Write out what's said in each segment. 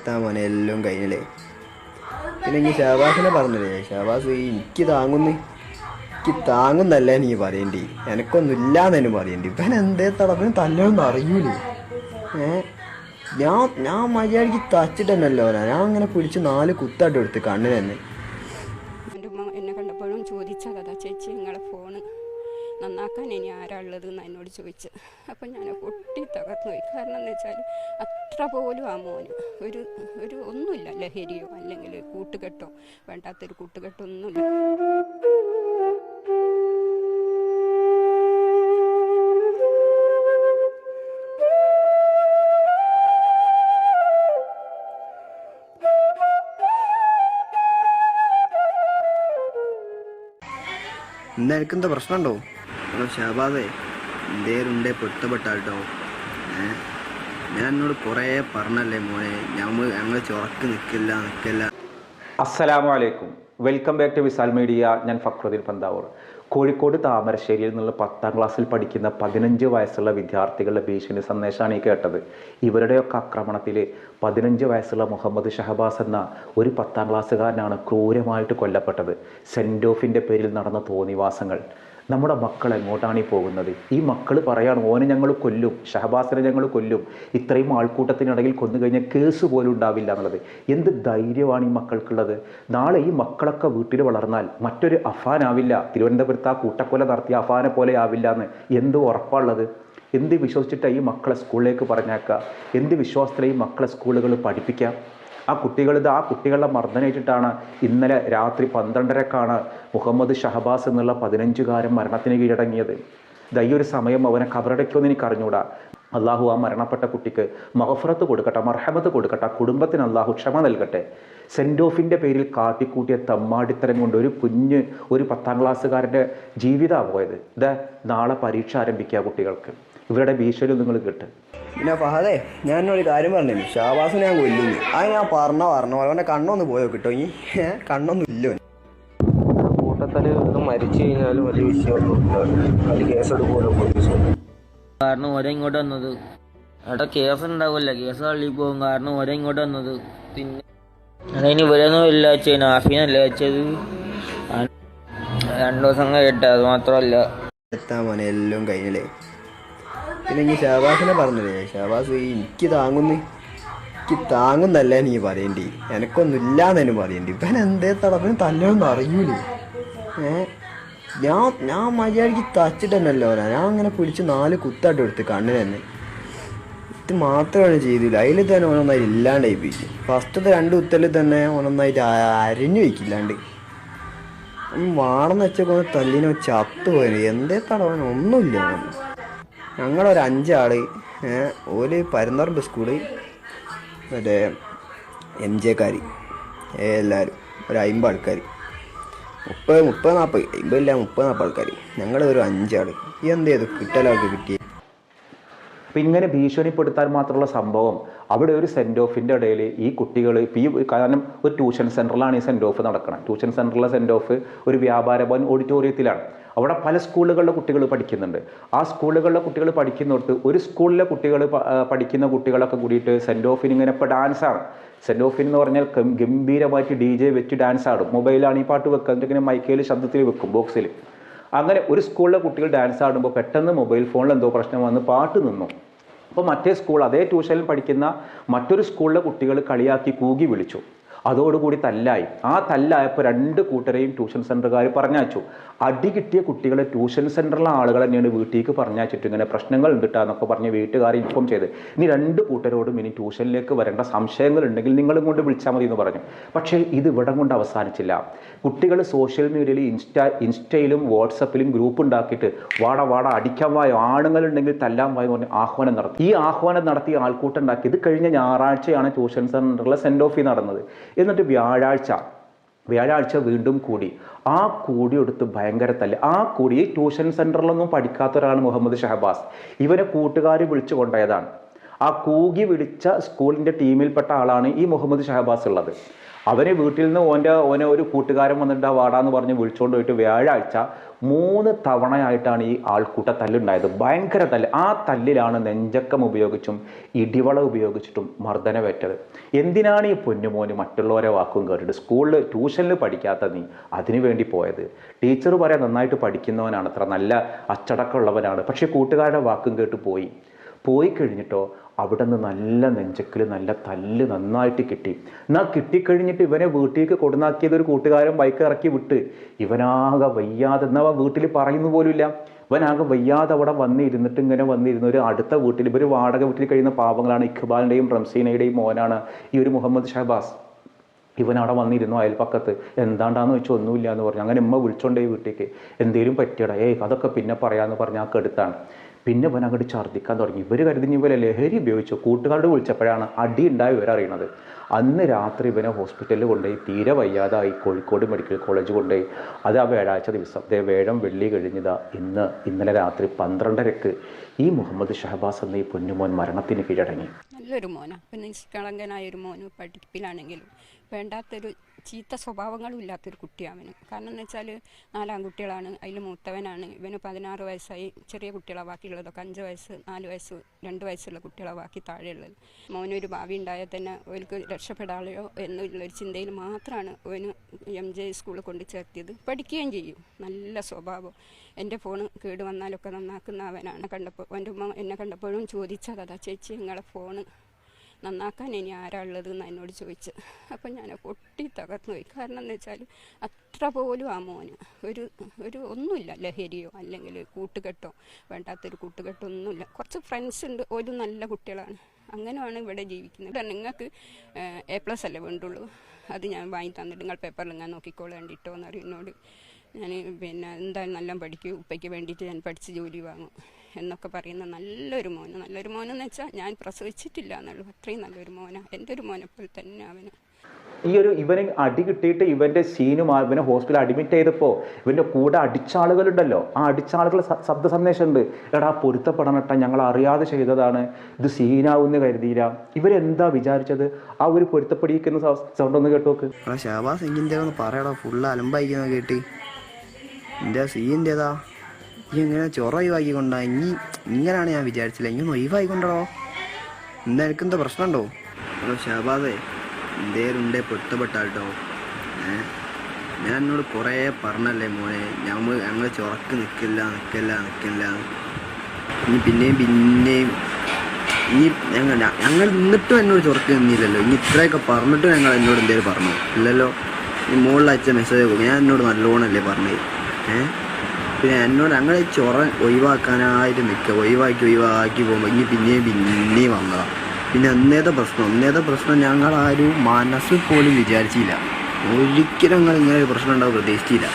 എത്താ മോനെ എല്ലാം കഴിഞ്ഞില്ലേ? പിന്നെ ഇനി ഷഹബാസിനെ പറഞ്ഞില്ലേ? ഷഹബാസ് എനിക്ക് താങ്ങുന്നു എനിക്ക് താങ്ങുന്നല്ല നീ പറയണ്ടി? എനക്കൊന്നുമില്ല എന്നു പറയണ്ടി? ഇവൻ എന്തേ തടവിന് തല്ലൊന്നും അറിയൂലേ. ഏ? ഞാൻ ഞാൻ മര്യാദയ്ക്ക് തച്ചിട്ട് തന്നെയല്ലോ ഞാൻ അങ്ങനെ പിടിച്ച് നാല് കുത്തായിട്ട് എടുത്ത് കണ്ണിന് തന്നെ ഉള്ളത് എന്ന് എന്നോട് ചോദിച്ച്. അപ്പം ഞാൻ പൊട്ടി തകർന്നു പോയി. കാരണം എന്ന് വെച്ചാൽ അത്ര പോലും ആ മോന് ഒരു ഒരു ഒന്നുമില്ല ലഹരിയോ അല്ലെങ്കിൽ കൂട്ടുകെട്ടോ വേണ്ടാത്തൊരു കൂട്ടുകെട്ടോ ഒന്നുമില്ല. ഇന്ന് പ്രശ്നമുണ്ടോ? ഹലോ ഷാബാദേ എന്തേലും ഉണ്ടേ പൊരുത്തപ്പെട്ടാട്ടോ. ഏ? ഞാൻ എന്നോട് കുറേ പറഞ്ഞല്ലേ മോനെ ഞമ്മ ഞങ്ങൾ ചുറക്ക് നിൽക്കില്ല നിൽക്കില്ല അസ്സലാമു അലൈക്കും welcome back to Visal media. ഞാൻ ഫക്രുദ്ദീൻ പന്താവൂർ. കോഴിക്കോട് താമരശ്ശേരിയിൽ നിന്നുള്ള പത്താം ക്ലാസ്സിൽ പഠിക്കുന്ന പതിനഞ്ച് വയസ്സുള്ള വിദ്യാർത്ഥികളുടെ ഭീഷണി സന്ദേശമാണ് ഈ കേട്ടത്. ഇവരുടെയൊക്കെ ആക്രമണത്തിൽ പതിനഞ്ച് വയസ്സുള്ള മുഹമ്മദ് ഷഹബാസ് എന്ന ഒരു പത്താം ക്ലാസ്സുകാരനാണ് ക്രൂരമായിട്ട് കൊല്ലപ്പെട്ടത്. സെന്റ് ഓഫിന്റെ പേരിൽ നടന്ന തോന്നിവാസങ്ങൾ. നമ്മുടെ മക്കൾ എങ്ങോട്ടാണ് ഈ പോകുന്നത്? ഈ മക്കൾ പറയാണ് ഓനെ ഞങ്ങൾ കൊല്ലും ഷഹബാസിനെ ഞങ്ങൾ കൊല്ലും. ഇത്രയും ആൾക്കൂട്ടത്തിനിടയിൽ കൊന്നു കഴിഞ്ഞാൽ കേസ് പോലും ഉണ്ടാവില്ല എന്നുള്ളത്. എന്ത് ധൈര്യമാണ് ഈ മക്കൾക്കുള്ളത്? നാളെ ഈ മക്കളൊക്കെ വീട്ടിൽ വളർന്നാൽ മറ്റൊരു അഫാനാവില്ല. തിരുവനന്തപുരത്ത് ആ കൂട്ടക്കൊല നടത്തിയ അഫാനെ പോലെ ആവില്ല എന്ന് എന്ത് ഉറപ്പാണുള്ളത്? എന്ത് വിശ്വസിച്ചിട്ടാണ് ഈ മക്കളെ സ്കൂളിലേക്ക് പറഞ്ഞേക്കുക എന്ത് വിശ്വാസത്തിലാണ് ഈ മക്കളെ സ്കൂളുകൾ പഠിപ്പിക്കുക? ആ കുട്ടികൾ ഇത് ആ കുട്ടികളുടെ മർദ്ദനേറ്റിട്ടാണ് ഇന്നലെ രാത്രി പന്ത്രണ്ടരക്കാണ് മുഹമ്മദ് ഷഹബാസ് എന്നുള്ള പതിനഞ്ചുകാരൻ മരണത്തിന് കീഴടങ്ങിയത്. ദയ്യൊരു സമയം അവനെ കബറടയ്ക്കുമെന്ന് എനിക്ക് അറിഞ്ഞൂടാ. അള്ളാഹു ആ മരണപ്പെട്ട കുട്ടിക്ക് മഹഫറത്ത് കൊടുക്കട്ടെ മർഹമത്ത് കൊടുക്കട്ടെ കുടുംബത്തിന് അള്ളാഹു ക്ഷമ നൽകട്ടെ. സെന്റ് ഓഫിന്റെ പേരിൽ കാട്ടിക്കൂട്ടിയ തമ്മാടിത്തരം കൊണ്ട് ഒരു കുഞ്ഞ് ഒരു പത്താം ക്ലാസ്സുകാരന്റെ ജീവിതമാണ് പോയത്. ഇതാ നാളെ പരീക്ഷ ആരംഭിക്കുക കുട്ടികൾക്ക്. ഇവരുടെ ഭീഷണി നിങ്ങൾ കേട്ട്. പിന്നെ ഫഹദേ ഞാൻ കാര്യം പറഞ്ഞു ഷാബാസ് ഞാൻ കൊല്ലുന്നു അത് ഞാൻ പറഞ്ഞ പറഞ്ഞ പോലെ. അവന്റെ കണ്ണൊന്ന് പോയോ കിട്ടോ ഇനി കണ്ണൊന്നും ഇല്ലോ കൂട്ടത്തിൽ മരിച്ചു കഴിഞ്ഞാലും വലിയ വിഷയമൊന്നും അത് കേസെടുക്കുമല്ലോ പോലീസ്. കാരണം ഓരോ ഇങ്ങോട്ട് വന്നത്. അവിടെ കേസ് ഉണ്ടാവില്ല കേസ് തള്ളി പോകും. കാരണം ഓരോ ഇങ്ങോട്ട് വന്നത്. പിന്നെ അതിന് ഇവരൊന്നും ഇല്ല വെച്ചത്. നാഫീനല്ല വെച്ചത്. രണ്ടു ദിവസം കഴിഞ്ഞിട്ട്. അത് മാത്രമല്ല. എത്താൻ മോനെ എല്ലാം കഴിഞ്ഞില്ലേ? പിന്നെ ഇനി ഷഹബാസിനെ പറഞ്ഞില്ലേ? ഷഹബാസ് എനിക്ക് താങ്ങുന്നു എനിക്ക് താങ്ങുന്നല്ല നീ പറയേണ്ടി. എനക്കൊന്നുമില്ലാന്ന് പറയേണ്ടി. ഇവൻ എന്തേ തടപ്പിന് തല്ലൊന്നും അറിയൂലേ. ഞാൻ ഞാൻ മര്യാദയ്ക്ക് തച്ചിട്ട് ഞാൻ അങ്ങനെ പിടിച്ച് നാല് കുത്തായിട്ട് എടുത്ത് കണ്ണിന് തന്നെ ഇത് മാത്രമാണ് ചെയ്തില്ല അതിൽ തന്നെ ഓനൊന്നായി ഇല്ലാണ്ടായി പോയി. ഫസ്റ്റത്തെ രണ്ട് കുത്തലിൽ തന്നെ ഓനൊന്നായിട്ട് അരിഞ്ഞു വയ്ക്കില്ലാണ്ട് വാണെന്ന് വെച്ചൊക്കെ തല്ലിനെ ചത്തു പോയി എന്തേ തടവാനൊന്നുമില്ല. ഞങ്ങളൊരു അഞ്ചാൾ ഓൽ പരുന്നറമ്പ് സ്കൂൾ മറ്റേ എം ജെ ജെക്കാർ എല്ലാവരും ഒരു അമ്പത് ആൾക്കാർ മുപ്പത് മുപ്പത് നാൽപ്പത് അമ്പതില്ല മുപ്പത് നാൽപ്പത് ആൾക്കാർ ഞങ്ങൾ ഒരു അഞ്ചാൾ ഈ എന്ത് ചെയ്തു? കിട്ടലാക്കി കിട്ടി അപ്പം ഇങ്ങനെ ഭീഷണിപ്പെടുത്താൻ മാത്രമുള്ള സംഭവം അവിടെ ഒരു സെന്റ് ഓഫിന്റെ ഇടയിൽ ഈ കുട്ടികൾ ഈ കാരണം ഒരു ട്യൂഷൻ സെന്ററിലാണ് ഈ സെന്റ് ഓഫ് നടക്കുന്നത് ട്യൂഷൻ സെന്ററിലെ സെന്റ് ഓഫ് ഒരു വ്യാപാര ഭവൻ ഓഡിറ്റോറിയത്തിലാണ് അവിടെ പല സ്കൂളുകളിലെ കുട്ടികൾ പഠിക്കുന്നുണ്ട്. ആ സ്കൂളുകളിലെ കുട്ടികൾ പഠിക്കുന്നിടത്ത് ഒരു സ്കൂളിലെ കുട്ടികൾ പഠിക്കുന്ന കുട്ടികളൊക്കെ കൂടിയിട്ട് സെന്റ് ഓഫിന് ഇങ്ങനെ ഇപ്പോൾ ഡാൻസാണ് സെന്റ് ഓഫിൻ എന്ന് പറഞ്ഞാൽ ഗംഭീരമായിട്ട് ഡി ജെ വെച്ച് ഡാൻസ് ആടും. മൊബൈലാണ് ഈ പാട്ട് വെക്കുക. എന്നിട്ട് ഇങ്ങനെ മൈക്കയിൽ ശബ്ദത്തിൽ വെക്കും ബോക്സിൽ അങ്ങനെ ഒരു സ്കൂളിലെ കുട്ടികൾ ഡാൻസ് ആടുമ്പോൾ പെട്ടെന്ന് മൊബൈൽ ഫോണിൽ എന്തോ പ്രശ്നം വന്ന് പാട്ട് നിന്നു. അപ്പോൾ മറ്റേ സ്കൂൾ അതേ ട്യൂഷനിൽ പഠിക്കുന്ന മറ്റൊരു സ്കൂളിലെ കുട്ടികൾ കളിയാക്കി കൂകി വിളിച്ചു. അതോടുകൂടി തല്ലായി. ആ തല്ലായപ്പോൾ രണ്ട് കൂട്ടരെയും ട്യൂഷൻ സെന്ററുകാർ പറഞ്ഞയച്ചു. അടി കിട്ടിയ കുട്ടികളെ ട്യൂഷൻ സെന്ററിലെ ആളുകൾ തന്നെയാണ് വീട്ടിലേക്ക് പറഞ്ഞയച്ചിട്ട് ഇങ്ങനെ പ്രശ്നങ്ങൾ ഉണ്ടിട്ടാന്നൊക്കെ പറഞ്ഞ് വീട്ടുകാരെ ഇൻഫോം ചെയ്ത്. ഇനി രണ്ട് കൂട്ടരോടും ഇനി ട്യൂഷനിലേക്ക് വരേണ്ട സംശയങ്ങൾ ഉണ്ടെങ്കിൽ നിങ്ങളും കൊണ്ട് വിളിച്ചാൽ മതി എന്ന് പറഞ്ഞു. പക്ഷേ ഇത് ഇവിടം കൊണ്ട് അവസാനിച്ചില്ല. കുട്ടികൾ സോഷ്യൽ മീഡിയയിൽ ഇൻസ്റ്റാ ഇൻസ്റ്റയിലും വാട്സപ്പിലും ഗ്രൂപ്പ് ഉണ്ടാക്കിയിട്ട് വാട വാട അടിക്കാൻ വായോ ആണുങ്ങളുണ്ടെങ്കിൽ തല്ലാൻ വായോ പറഞ്ഞ് ആഹ്വാനം നടത്തി. ഈ ആഹ്വാനം നടത്തി ആൾക്കൂട്ടം ഉണ്ടാക്കി. ഇത് കഴിഞ്ഞ ഞായറാഴ്ചയാണ് ട്യൂഷൻ സെന്ററിലെ സെൻഡ് ഓഫ് നടന്നത്. എന്നിട്ട് വ്യാഴാഴ്ച വ്യാഴാഴ്ച വീണ്ടും കൂടി. ആ കൂടി എടുത്ത് ഭയങ്കര തല്ല്. ആ കൂടി ട്യൂഷൻ സെന്ററിലൊന്നും പഠിക്കാത്ത ഒരാളാണ് മുഹമ്മദ് ഷഹബാസ്. ഇവനെ കൂട്ടുകാർ വിളിച്ചു കൊണ്ടുപോയതാണ്. ആ കൂകി വിളിച്ച സ്കൂളിന്റെ ടീമിൽപ്പെട്ട ആളാണ് ഈ മുഹമ്മദ് ഷഹബാസ് ഉള്ളത്. അവനെ വീട്ടിൽ നിന്ന് ഓന്റെ ഓനെ ഒരു കൂട്ടുകാരൻ വന്നിട്ട് വാടാന്ന് പറഞ്ഞ് വിളിച്ചുകൊണ്ട് പോയിട്ട് വ്യാഴാഴ്ച മൂന്ന് തവണയായിട്ടാണ് ഈ ആൾക്കൂട്ട തല്ലുണ്ടായത് ഭയങ്കര തല്ല്. ആ തല്ലിലാണ് നെഞ്ചക്കം ഉപയോഗിച്ചും ഇടിവള ഉപയോഗിച്ചിട്ടും മർദ്ദനമേറ്റത്. എന്തിനാണ് ഈ പൊന്നുമോന് മറ്റുള്ളവരെ വാക്കും കേട്ടിട്ട് സ്കൂളിൽ ട്യൂഷനിൽ പഠിക്കാത്ത നീ അതിനു വേണ്ടി പോയത്? ടീച്ചർ പറയാൻ നന്നായിട്ട് പഠിക്കുന്നവനാണ് അത്ര നല്ല അച്ചടക്കമുള്ളവനാണ്. പക്ഷേ കൂട്ടുകാരുടെ വാക്കും കേട്ട് പോയി. പോയി കഴിഞ്ഞിട്ടോ അവിടെ നിന്ന് നല്ല നെഞ്ചക്കിൽ നല്ല തല്ല് നന്നായിട്ട് കിട്ടി. എന്നാൽ കിട്ടിക്കഴിഞ്ഞിട്ട് ഇവനെ വീട്ടിലേക്ക് കൊടുന്നാക്കിയത് ഒരു കൂട്ടുകാരൻ ബൈക്ക് ഇറക്കി വിട്ട്. ഇവനാകെ വയ്യാതെ എന്നാൽ വീട്ടിൽ പറയുന്നു പോലുമില്ല. ഇവനാകെ വയ്യാതെ അവിടെ വന്നിരുന്നിട്ട് ഇങ്ങനെ വന്നിരുന്ന. ഒരു അടുത്ത വീട്ടിൽ ഇവർ വാടക വീട്ടിൽ കഴിയുന്ന പാവങ്ങളാണ്. ഇഖ്ബാലിന്റെയും റംസീനയുടെയും മോനാണ് ഈ ഒരു മുഹമ്മദ് ഷഹബാസ്. ഇവൻ അവിടെ വന്നിരുന്നു അയൽപ്പക്കത്ത് എന്താണ്ടാന്ന് വെച്ചാൽ ഒന്നുമില്ല എന്ന് പറഞ്ഞു. അങ്ങനെ ഉമ്മ വിളിച്ചോണ്ടേ വീട്ടിലേക്ക്. എന്തേലും പറ്റിയടാ? ഏയ് അതൊക്കെ പിന്നെ പറയാമെന്ന് പറഞ്ഞ് ആ കെടുത്താണ്. പിന്നെ ഇവൻ അങ്ങോട്ട് ഛർദ്ദിക്കാൻ തുടങ്ങി. ഇവർ കരുതി പോലെ ലഹരി ഉപയോഗിച്ചു കൂട്ടുകാരോട് വിളിച്ചപ്പോഴാണ് അടി ഉണ്ടായി ഇവരറിയണത് അന്ന് രാത്രി ഇവനെ ഹോസ്പിറ്റലിൽ കൊണ്ടുപോയി. തീരെ വയ്യാതായി. കോഴിക്കോട് മെഡിക്കൽ കോളേജ് കൊണ്ടുപോയി. അത് ആ വ്യാഴാഴ്ച ദിവസം. ദേ വേഴം വെള്ളി കഴിഞ്ഞതാ ഇന്ന് ഇന്നലെ രാത്രി പന്ത്രണ്ടരക്ക് ഈ മുഹമ്മദ് ഷഹബാസ് എന്ന ഈ പൊന്നുമോൻ മരണത്തിന് കീഴടങ്ങി. നല്ലൊരു മോനാ. പിന്നെ നിഷ്കളങ്കനായ ഒരു പഠിപ്പിലാണെങ്കിലും വേണ്ടാത്തൊരു ചീത്ത സ്വഭാവങ്ങളും ഇല്ലാത്തൊരു കുട്ടിയാവന്. കാരണം എന്ന് വെച്ചാൽ നാലാം കുട്ടികളാണ് അതിൽ മൂത്തവനാണ്. ഇവന് പതിനാറ് വയസ്സായി ചെറിയ കുട്ടികളെ ബാക്കിയുള്ളതൊക്കെ. അഞ്ച് വയസ്സ് നാല് വയസ്സ് രണ്ട് വയസ്സുള്ള കുട്ടികളെ ബാക്കി താഴെയുള്ളത്. മോനൊരു ഭാവി ഉണ്ടായാൽ തന്നെ അവർക്ക് രക്ഷപ്പെടാളോ എന്നുള്ളൊരു ചിന്തയിൽ മാത്രമാണ് അവന് എം ജെ സ്കൂളിൽ കൊണ്ട് ചേർത്തിയത്. പഠിക്കുകയും ചെയ്യും. നല്ല സ്വഭാവം. എന്റെ ഫോൺ കേട് വന്നാലൊക്കെ നന്നാക്കുന്ന അവനാണ് കണ്ടപ്പോൾ എന്റെ ഉമ്മ എന്നെ കണ്ടപ്പോഴും ചോദിച്ചതാ ചേച്ചി നിങ്ങളെ ഫോണ് നന്നാക്കാൻ ഇനി ആരാളുള്ളത് എന്ന് എന്നോട് ചോദിച്ച് അപ്പം ഞാൻ പൊട്ടി തകർന്നു പോയി കാരണം എന്ന് വെച്ചാൽ അത്ര പോലും ആ മോന് ഒരു ഒരു ഒന്നുമില്ല ലഹരിയോ അല്ലെങ്കിൽ കൂട്ടുകെട്ടോ വേണ്ടാത്തൊരു കൂട്ടുകെട്ടോ ഒന്നുമില്ല. കുറച്ച് ഫ്രണ്ട്സ് ഉണ്ട്. ഒരു നല്ല കുട്ടികളാണ്. അങ്ങനെയാണ് ഇവിടെ ജീവിക്കുന്നത്. കാരണം നിങ്ങൾക്ക് എ പ്ലസ് അല്ലേ വേണ്ടുള്ളൂ. അത് ഞാൻ വാങ്ങി തന്നിട്ട് നിങ്ങൾ പേപ്പറിൽ ഞാൻ നോക്കിക്കോളേണ്ടിട്ടോ എന്ന് പറയും. എന്നോട് ഞാൻ പിന്നെ എന്തായാലും നല്ല പഠിക്കും ഉപ്പയ്ക്ക് വേണ്ടിയിട്ട് ഞാൻ പഠിച്ച് ജോലി വാങ്ങും. എന്നൊക്കെ പറയുന്ന നല്ലൊരു മോന്. നല്ലൊരു മോനെന്ന് വെച്ചാൽ ഞാൻ പ്രസവിച്ചിട്ടില്ല എന്നുള്ളൂ. അത്രയും നല്ലൊരു മോനാണ് എന്റെ ഒരു മോനെ പോലെ തന്നെ അവന്. ഈ ഒരു ഇവന് അടി കിട്ടിയിട്ട് ഇവന്റെ സീനും ആ ഇവനെ ഹോസ്പിറ്റലിൽ അഡ്മിറ്റ് ചെയ്തപ്പോൾ ഇവന്റെ കൂടെ അടിച്ച ആളുകളുണ്ടല്ലോ ആ അടിച്ച ആളുകൾ സന്ദേശം ശബ്ദ സന്ദേശമുണ്ട്. എടാ പൊരുത്തപ്പെടണട്ട. ഞങ്ങൾ അറിയാതെ ചെയ്തതാണ്. ഇത് സീനാവുമെന്ന് കരുതിയില്ല. ഇവരെന്താ വിചാരിച്ചത്? ആ ഒരു പൊരുത്തപ്പെടിക്കുന്ന സൗണ്ട് ഒന്ന് കേട്ടോക്ക് ഷാബാസ് എങ്കിന്റെ ഒന്ന് പറയടാ. ഫുള്ള് അലമ്പായിക്കുന്ന കേട്ടി. എന്റെ സീന്റെ ഏതാ ഈ ഇങ്ങനെ ചൊറ ഒഴിവാക്കിക്കൊണ്ടാ ഇനി ഇങ്ങനെയാണ് ഞാൻ വിചാരിച്ചില്ല ഇനി ഒന്ന് ഒഴിവായിക്കൊണ്ടോ എന്താ എനിക്കെന്താ പ്രശ്നമുണ്ടോ? ഹലോ ഷാബാദേ എന്തേലും ഉണ്ടേ പൊട്ടപ്പെട്ടാട്ടോ ഞാൻ എന്നോട് കുറേ പറഞ്ഞല്ലേ മോനെ. ഞമ്മ ഞങ്ങൾ ചൊറക്ക് നിൽക്കില്ല നിൽക്കില്ല നിൽക്കില്ല ഇനി പിന്നെയും പിന്നെയും ഇനി ഞങ്ങൾ ഞങ്ങൾ നിന്നിട്ടും എന്നോട് ചൊറക്ക് നിന്നില്ലല്ലോ. ഇനി ഇത്രയൊക്കെ പറഞ്ഞിട്ടും ഞങ്ങൾ എന്നോട് എന്തേലും പറഞ്ഞു? ഇല്ലല്ലോ. ഈ മുകളിൽ അയച്ച മെസ്സേജ് ഞാൻ എന്നോട് നല്ലോണമല്ലേ പറഞ്ഞത്. ഏ? പിന്നെ എന്നോട് അങ്ങനെ ചൊറ ഒഴിവാക്കാനായിട്ട് നിൽക്കുക. ഒഴിവാക്കി ഒഴിവാക്കി പോകുമ്പോൾ ഇനി പിന്നെയും പിന്നെയും വന്നതാണ് പിന്നെ അന്നേത്തെ പ്രശ്നം അന്നേത്തെ പ്രശ്നം ഞങ്ങൾ ആരും മനസ്സിൽ പോലും വിചാരിച്ചില്ല. ഒരിക്കലും ഞങ്ങൾ ഇങ്ങനെ ഒരു പ്രശ്നം ഉണ്ടാവും പ്രതീക്ഷിച്ചില്ല.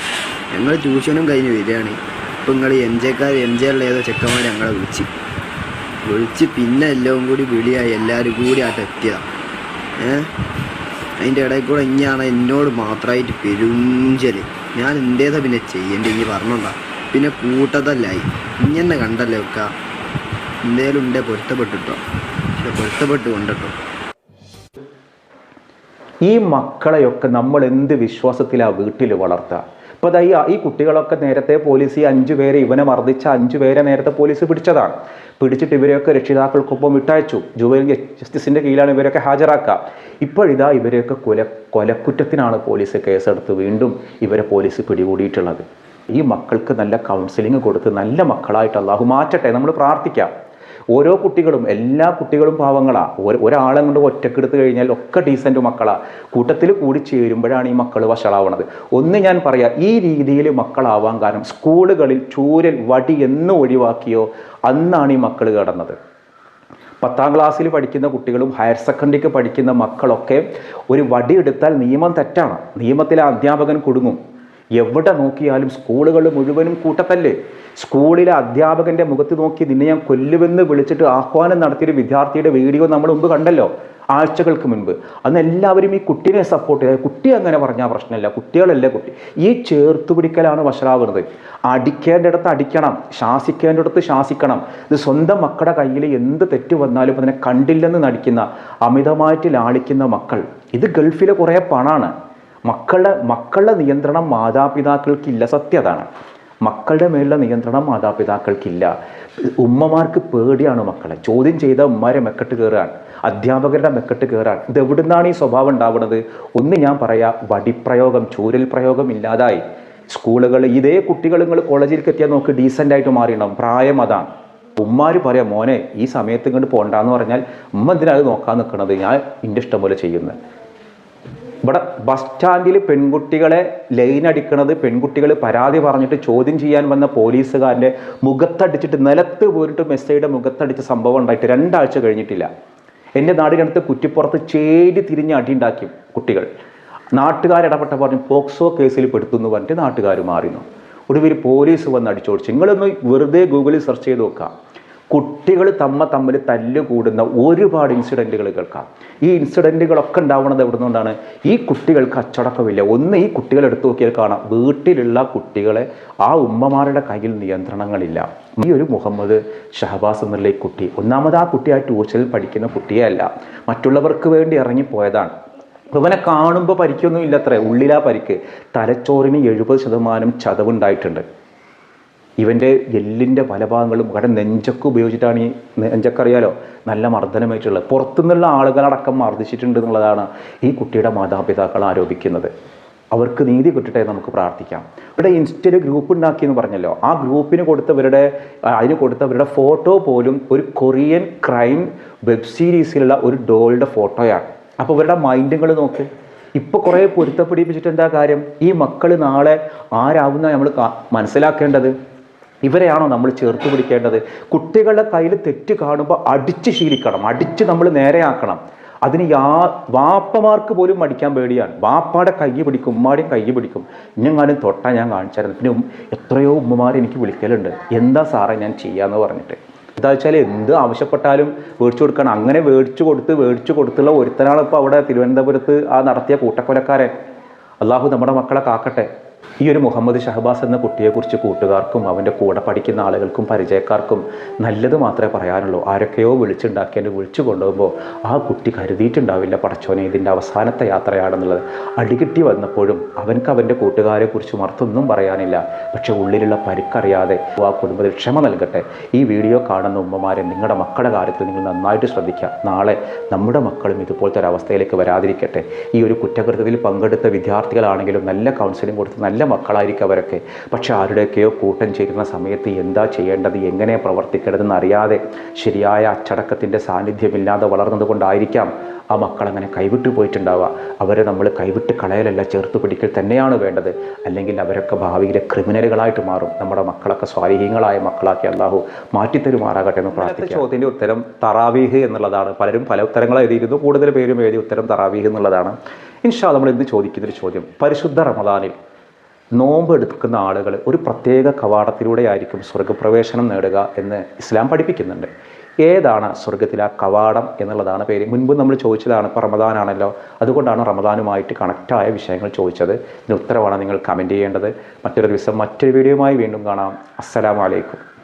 ഞങ്ങൾ ട്യൂഷനും കഴിഞ്ഞ് വരികയാണ്. ഇപ്പം നിങ്ങൾ എം ജെക്കാർ എം ജെ ഉള്ള ഏതോ ചെക്കന്മാർ ഞങ്ങളെ വിളിച്ച്. വിളിച്ച് പിന്നെ എല്ലാം കൂടി വിളിയായി എല്ലാവരും കൂടി ആട്ട് എത്തിയതാണ് ഏഹ് അതിന്റെ ഇടയിൽ കൂടെ ഇനിയാണ് എന്നോട് മാത്രമായിട്ട് പെരുഞ്ചൽ. ഞാൻ എന്തേതാ പിന്നെ ചെയ്യേണ്ടി ഇനി പറഞ്ഞോണ്ടാ. പിന്നെ കൂട്ടതല്ലായി ഇങ്ങനെ കണ്ടല്ലേ ഒക്കെ? എന്തേലും ഉണ്ടേ പൊരുത്തപ്പെട്ടിട്ടോ. പക്ഷെ പൊരുത്തപ്പെട്ട് കൊണ്ടിട്ടോ. ഈ മക്കളെയൊക്കെ നമ്മൾ എന്ത് വിശ്വാസത്തിലാണ് വീട്ടിൽ വളർത്തുക ഇപ്പോൾ ദൈ ഈ കുട്ടികളൊക്കെ നേരത്തെ പോലീസ് ഈ അഞ്ചു പേരെ ഇവനെ മർദ്ദിച്ച അഞ്ചു പേരെ നേരത്തെ പോലീസ് പിടിച്ചതാണ്. പിടിച്ചിട്ട് ഇവരെയൊക്കെ രക്ഷിതാക്കൾക്കൊപ്പം വിട്ടയച്ചു. ജുവൈൽ ജസ്റ്റിസിന്റെ കീഴിലാണ് ഇവരെയൊക്കെ ഹാജരാക്കുക ഇപ്പോഴിതാ ഇവരെയൊക്കെ കൊല കൊലക്കുറ്റത്തിനാണ് പോലീസ് കേസെടുത്ത് വീണ്ടും ഇവരെ പോലീസ് പിടികൂടിയിട്ടുള്ളത്. ഈ മക്കൾക്ക് നല്ല കൗൺസിലിംഗ് കൊടുത്ത് നല്ല മക്കളായിട്ട് അള്ളാഹു മാറ്റട്ടെ നമ്മൾ പ്രാർത്ഥിക്കാം. ഓരോ കുട്ടികളും എല്ലാ കുട്ടികളും പാവങ്ങളാണ് ഒരാളെ കൊണ്ട് ഒറ്റക്കെടുത്ത് കഴിഞ്ഞാൽ ഒക്കെ ഡീസന്റ് മക്കളാണ് കൂട്ടത്തിൽ കൂടി ചേരുമ്പോഴാണ് ഈ മക്കൾ വഷളാവണത്. ഒന്ന് ഞാൻ പറയാം ഈ രീതിയിൽ മക്കളാവാൻ കാരണം സ്കൂളുകളിൽ ചൂരൽ വടി എന്ന് ഒഴിവാക്കിയോ അന്നാണ് ഈ മക്കൾ കടന്നത്. പത്താം ക്ലാസ്സിൽ പഠിക്കുന്ന കുട്ടികളും ഹയർ സെക്കൻഡറിക്ക് പഠിക്കുന്ന മക്കളൊക്കെ ഒരു വടി എടുത്താൽ നിയമം തെറ്റാണ്. നിയമത്തിലെ അധ്യാപകൻ കുടുങ്ങും. എവിടെ നോക്കിയാലും സ്കൂളുകൾ മുഴുവനും കൂട്ടത്തല്ല്? സ്കൂളിലെ അധ്യാപകന്റെ മുഖത്ത് നോക്കി നിന്നെ ഞാൻ കൊല്ലുമെന്ന് വിളിച്ചിട്ട് ആഹ്വാനം നടത്തിയൊരു വിദ്യാർത്ഥിയുടെ വീഡിയോ നമ്മൾ മുമ്പ് കണ്ടല്ലോ ആഴ്ചകൾക്ക് മുൻപ്. അന്ന് എല്ലാവരും ഈ കുട്ടീനെ സപ്പോർട്ട് ചെയ്ത കുട്ടി അങ്ങനെ പറഞ്ഞാൽ പ്രശ്നമില്ല കുട്ടികളല്ല കുട്ടി? ഈ ചേർത്ത് പിടിക്കലാണ് വഷളാവുന്നത്. അടിക്കേണ്ടിടത്ത് അടിക്കണം ശാസിക്കേണ്ടിടത്ത് ശാസിക്കണം. ഇത് സ്വന്തം മക്കളുടെ കയ്യിൽ എന്ത് തെറ്റ് വന്നാലും അതിനെ കണ്ടില്ലെന്ന് നടിക്കുന്ന അമിതമായിട്ട് ലാളിക്കുന്ന മക്കൾ. ഇത് ഗൾഫിലെ കുറേ പണാണ്. മക്കളുടെ മക്കളുടെ നിയന്ത്രണം മാതാപിതാക്കൾക്കില്ല. സത്യതാണ് മക്കളുടെ മേലുള്ള നിയന്ത്രണം മാതാപിതാക്കൾക്കില്ല. ഉമ്മമാർക്ക് പേടിയാണ് മക്കളെ. ചോദ്യം ചെയ്ത ഉമ്മാരെ മെക്കെട്ട് കയറാൻ അധ്യാപകരുടെ മെക്കെട്ട് കയറാൻ ഇത് എവിടുന്നാണ് ഈ സ്വഭാവം ഉണ്ടാവുന്നത്? ഒന്ന് ഞാൻ പറയാ വടിപ്രയോഗം ചൂരൽ പ്രയോഗം ഇല്ലാതായി. സ്കൂളുകൾ ഇതേ കുട്ടികൾ നിങ്ങൾ കോളേജിലേക്ക് എത്തിയാൽ നോക്ക് ഡീസന്റ് ആയിട്ട് മാറിയണം പ്രായം അതാണ്. ഉമ്മാർ പറയാം മോനെ ഈ സമയത്ത് ഇങ്ങോട്ട് പോകണ്ടെന്ന് പറഞ്ഞാൽ ഉമ്മ എന്തിനാണ് നോക്കാൻ നിൽക്കുന്നത് ഞാൻ എന്റെ ഇഷ്ടം പോലെ ചെയ്യുന്നത് ഇവിടെ ബസ് സ്റ്റാൻഡിൽ പെൺകുട്ടികളെ ലൈൻ അടിക്കണത് പെൺകുട്ടികൾ പരാതി പറഞ്ഞിട്ട് ചോദ്യം ചെയ്യാൻ വന്ന പോലീസുകാരന്റെ മുഖത്തടിച്ചിട്ട് നിലത്ത് പോയിട്ട് മെസ്സയുടെ മുഖത്തടിച്ച സംഭവം ഉണ്ടായിട്ട് രണ്ടാഴ്ച കഴിഞ്ഞിട്ടില്ല. എന്റെ നാടിനടുത്ത് കുറ്റിപ്പുറത്ത് ചേരി തിരിഞ്ഞ് അടിയുണ്ടാക്കി കുട്ടികൾ. നാട്ടുകാരിടപെട്ട പറഞ്ഞു പോക്സോ കേസിൽ പെടുത്തു എന്ന് പറഞ്ഞിട്ട് നാട്ടുകാർ മാറിന്നു. ഒടുവിൽ പോലീസ് വന്ന് അടിച്ചോടിച്ചു. നിങ്ങളൊന്ന് വെറുതെ ഗൂഗിളിൽ സെർച്ച് ചെയ്ത് നോക്കാം. കുട്ടികൾ തമ്മ തമ്മിൽ തല്ലുകൂടുന്ന ഒരുപാട് ഇൻസിഡന്റുകൾ കേൾക്കാം. ഈ ഇൻസിഡന്റുകളൊക്കെ ഉണ്ടാവുന്നത് എവിടെ നിന്നുകൊണ്ടാണ് ഈ കുട്ടികൾക്ക് അച്ചടക്കമില്ല. ഒന്ന് ഈ കുട്ടികൾ എടുത്തു നോക്കിയാൽ കാണാം. വീട്ടിലുള്ള കുട്ടികളെ ആ ഉമ്മമാരുടെ കയ്യിൽ നിയന്ത്രണങ്ങളില്ല. ഈ ഒരു മുഹമ്മദ് ഷഹബാസ് എന്നുള്ള ഈ കുട്ടി ഒന്നാമത് ആ കുട്ടി ആ ട്യൂഷനിൽ പഠിക്കുന്ന കുട്ടിയല്ല. മറ്റുള്ളവർക്ക് വേണ്ടി ഇറങ്ങിപ്പോയതാണ്. ഇവനെ കാണുമ്പോൾ പരിക്കൊന്നും ഇല്ലത്രേ ഉള്ളിലാ പരിക്ക്. തലച്ചോറിന് എഴുപത് ശതമാനം ചതവുണ്ടായിട്ടുണ്ട്. ഇവന്റെ എല്ലിന്റെ പല ഭാഗങ്ങളും ഇവിടെ നെഞ്ചൊക്കെ ഉപയോഗിച്ചിട്ടാണ് ഈ നെഞ്ചക്കറിയാലോ നല്ല മർദ്ദനമായിട്ടുള്ളത്. പുറത്തുനിന്നുള്ള ആളുകളടക്കം മർദ്ദിച്ചിട്ടുണ്ട് എന്നുള്ളതാണ് ഈ കുട്ടിയുടെ മാതാപിതാക്കൾ ആരോപിക്കുന്നത്. അവർക്ക് നീതി കിട്ടട്ടെ നമുക്ക് പ്രാർത്ഥിക്കാം. ഇവിടെ ഇൻസ്റ്റയിൽ ഗ്രൂപ്പ് ഉണ്ടാക്കി എന്ന് പറഞ്ഞല്ലോ. ആ ഗ്രൂപ്പിന് കൊടുത്തവരുടെ അതിന് കൊടുത്തവരുടെ ഫോട്ടോ പോലും ഒരു കൊറിയൻ ക്രൈം വെബ് സീരീസിലുള്ള ഒരു ഡോളുടെ ഫോട്ടോയാണ്. അപ്പോൾ ഇവരുടെ മൈൻഡുകൾ നോക്ക്. ഇപ്പോൾ കുറേ പൊരുത്തപ്പെടിപ്പിച്ചിട്ട് എന്താ കാര്യം? ഈ മക്കൾ നാളെ ആരാവുന്ന നമ്മൾ മനസ്സിലാക്കേണ്ടത്? ഇവരെയാണോ നമ്മൾ ചേർത്ത് പിടിക്കേണ്ടത്? കുട്ടികളുടെ കയ്യിൽ തെറ്റ് കാണുമ്പോൾ അടിച്ച് ശീലിക്കണം അടിച്ച് നമ്മൾ നേരെയാക്കണം. അതിന് യാ വാപ്പമാർക്ക് പോലും മടിക്കാൻ പേടിയാണ്. വാപ്പാടെ കൈ പിടിക്കും ഉമ്മാടെയും കൈ പിടിക്കും. ഇഞ്ഞെങ്ങാനും തൊട്ടാൽ ഞാൻ കാണിച്ചായിരുന്നു പിന്നെ എത്രയോ ഉമ്മമാർ എനിക്ക് വിളിക്കലുണ്ട്. എന്താ സാറേ ഞാൻ ചെയ്യാന്ന് പറഞ്ഞിട്ട്. എന്താ വെച്ചാൽ എന്ത് ആവശ്യപ്പെട്ടാലും മേടിച്ചു കൊടുക്കണം. അങ്ങനെ മേടിച്ചു കൊടുത്ത് മേടിച്ചു കൊടുത്തുള്ള ഒരുത്തനാണ് ഇപ്പോൾ അവിടെ തിരുവനന്തപുരത്ത് ആ നടത്തിയ കൂട്ടക്കൊലക്കാരൻ. അള്ളാഹു നമ്മുടെ മക്കളെ കാക്കട്ടെ. ഈ ഒരു മുഹമ്മദ് ഷഹബാസ് എന്ന കുട്ടിയെക്കുറിച്ച് കൂട്ടുകാർക്കും അവന്റെ കൂടെ പഠിക്കുന്ന ആളുകൾക്കും പരിചയക്കാർക്കും നല്ലത് മാത്രമേ പറയാനുള്ളൂ. ആരൊക്കെയോ വിളിച്ചുണ്ടാക്കി എന്നെ വിളിച്ചു കൊണ്ടുപോകുമ്പോൾ ആ കുട്ടി കരുതിയിട്ടുണ്ടാവില്ല പടച്ചോനെ ഇതിന്റെ അവസാനത്തെ യാത്രയാണെന്നുള്ളത്. അടികിട്ടി വന്നപ്പോഴും അവൻക്ക് അവന്റെ കൂട്ടുകാരെ കുറിച്ച് മറുത്തൊന്നും പറയാനില്ല. പക്ഷെ ഉള്ളിലുള്ള പരുക്കറിയാതെ ആ കുടുംബത്തിൽ ക്ഷമ നൽകട്ടെ. ഈ വീഡിയോ കാണുന്ന ഉമ്മമാരെ നിങ്ങളുടെ മക്കളുടെ കാര്യത്തിൽ നിങ്ങൾ നന്നായിട്ട് ശ്രദ്ധിക്കുക. നാളെ നമ്മുടെ മക്കളും ഇതുപോലത്തെ ഒരു അവസ്ഥയിലേക്ക് വരാതിരിക്കട്ടെ. ഈ ഒരു കുറ്റകൃത്യത്തിൽ പങ്കെടുത്ത വിദ്യാർത്ഥികളാണെങ്കിലും നല്ല കൗൺസിലിംഗ് കൊടുത്ത് നല്ല മക്കളായിരിക്കും അവരൊക്കെ. പക്ഷെ ആരുടെയൊക്കെയോ കൂട്ടം ചേരുന്ന സമയത്ത് എന്താ ചെയ്യേണ്ടത് എങ്ങനെ പ്രവർത്തിക്കേണ്ടതെന്ന് അറിയാതെ ശരിയായ അച്ചടക്കത്തിന്റെ സാന്നിധ്യമില്ലാതെ വളർന്നതുകൊണ്ടായിരിക്കാം ആ മക്കൾ അങ്ങനെ കൈവിട്ടു പോയിട്ടുണ്ടാവുക. അവരെ നമ്മൾ കൈവിട്ട് കളയലല്ല ചേർത്ത് പിടിക്കൽ തന്നെയാണ് വേണ്ടത്. അല്ലെങ്കിൽ അവരൊക്കെ ഭാവിയിലെ ക്രിമിനലുകളായിട്ട് മാറും. നമ്മുടെ മക്കളൊക്കെ സ്വാധീനങ്ങളായ മക്കളാക്കി അള്ളാഹു മാറ്റിത്തരുമാറാകട്ടെ എന്ന് പ്രാർത്ഥിക്കും. ചോദ്യത്തിന്റെ ഉത്തരം തറാവീഹ് എന്നുള്ളതാണ്. പലരും പല ഉത്തരങ്ങൾ എഴുതിയിരുന്നു. കൂടുതൽ പേരും എഴുതിയ ഉത്തരം തറാവീഹ് എന്നുള്ളതാണ്. ഇൻഷാ നമ്മൾ ഇന്ന് ചോദിക്കുന്നൊരു ചോദ്യം. പരിശുദ്ധ റമദാനിൽ നോമ്പ് എടുക്കുന്ന ആളുകൾ ഒരു പ്രത്യേക കവാടത്തിലൂടെ ആയിരിക്കും സ്വർഗപ്രവേശനം നേടുക എന്ന് ഇസ്ലാം പഠിപ്പിക്കുന്നുണ്ട്. ഏതാണ് സ്വർഗത്തിലെ ആ കവാടം എന്നുള്ളതാണ് പേര്. മുൻപ് നമ്മൾ ചോദിച്ചതാണ് ഇപ്പോൾ റമദാനാണല്ലോ. അതുകൊണ്ടാണ് റമദാനുമായിട്ട് കണക്റ്റായ വിഷയങ്ങൾ ചോദിച്ചത്. ഇതിന് ഉത്തരവാണ് നിങ്ങൾ കമന്റ് ചെയ്യേണ്ടത്. മറ്റൊരു ദിവസം മറ്റൊരു വീഡിയോയുമായി വീണ്ടും കാണാം. അസ്സലാമലൈക്കും